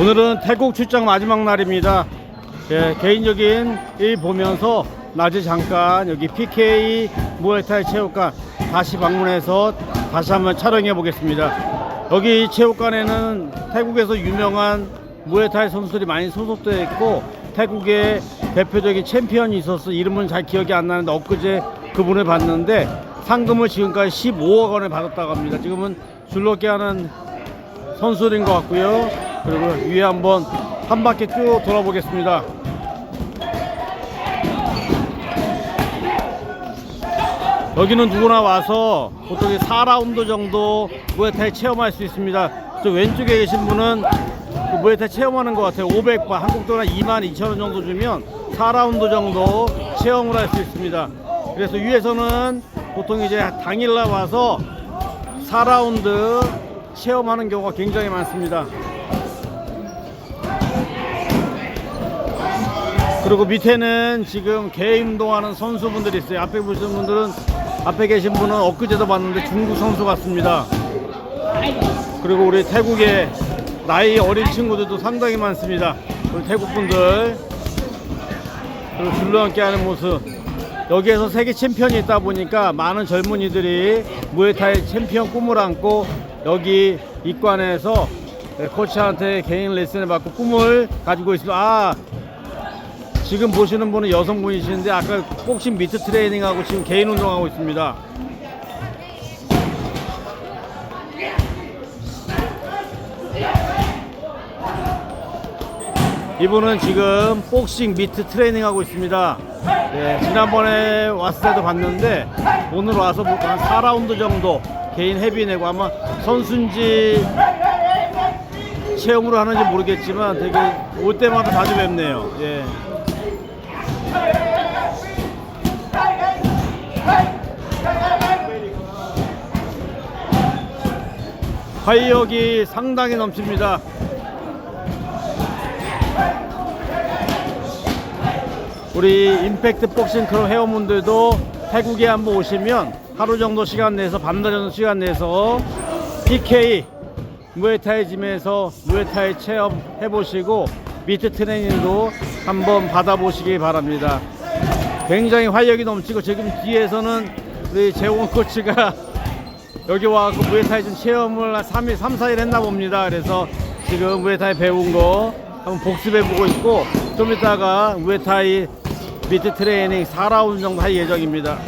오늘은 태국 출장 마지막 날입니다. 예, 개인적인 일 보면서 낮에 잠깐 여기 PK 무에타이 체육관 다시 방문해서 다시 한번 촬영해 보겠습니다. 여기 체육관에는 태국에서 유명한 무에타이 선수들이 많이 소속되어 있고 태국의 대표적인 챔피언이 있어서 이름은 잘 기억이 안 나는데 엊그제 그분을 봤는데 상금을 지금까지 15억 원을 받았다고 합니다. 지금은 줄넘기 하는 선수들인 것 같고요. 그리고 위에 한번 한 바퀴 쭉 돌아보겠습니다. 여기는 누구나 와서 보통 4라운드 정도 무에타이 체험할 수 있습니다. 저 왼쪽에 계신 분은 그 무에타이 체험하는 것 같아요. 500바 한국 돈한 2만 2천 원 정도 주면 4라운드 정도 체험을 할 수 있습니다. 그래서 위에서는 보통 이제 당일날 와서 4라운드 체험하는 경우가 굉장히 많습니다. 그리고 밑에는 지금 개인 운동하는 선수분들이 있어요. 앞에 보시는 분들은 앞에 계신 분은 엊그제도 봤는데 중국 선수 같습니다. 그리고 우리 태국의 나이 어린 친구들도 상당히 많습니다. 우리 태국 분들 그리고 줄넘기 하는 모습. 여기에서 세계 챔피언이 있다 보니까 많은 젊은이들이 무에타이 챔피언 꿈을 안고 여기 입관해서 네, 코치한테 개인 레슨을 받고 꿈을 가지고 있습니다. 아, 지금 보시는 분은 여성분이시는데 아까 복싱 미트 트레이닝하고 지금 개인 운동하고 있습니다. 이분은 지금 복싱 미트 트레이닝 하고 있습니다. 네, 지난번에 왔을 때도 봤는데 오늘 와서 뭐한 4라운드 정도 개인 헤비 내고 아마 선수인지 체험으로 하는지 모르겠지만 되게 올 때마다 자주 뵙네요. 예. 활력이 상당히 넘칩니다. 우리 임팩트 복싱 클럽 회원분들도 태국에 한번 오시면 하루 정도 시간 내서 반나절 정도 시간 내서 PK 무에타이 짐에서 무에타이 체험 해보시고 미트 트레이닝도 한번 받아보시기 바랍니다. 굉장히 활력이 넘치고 지금 뒤에서는 우리 재홍 코치가 여기 와서 무에타이 좀 체험을 한 3일, 3, 4일 했나 봅니다. 그래서 지금 무에타이 배운 거 한번 복습해 보고 있고 좀 이따가 무에타이 미트 트레이닝 4라운드 정도 할 예정입니다.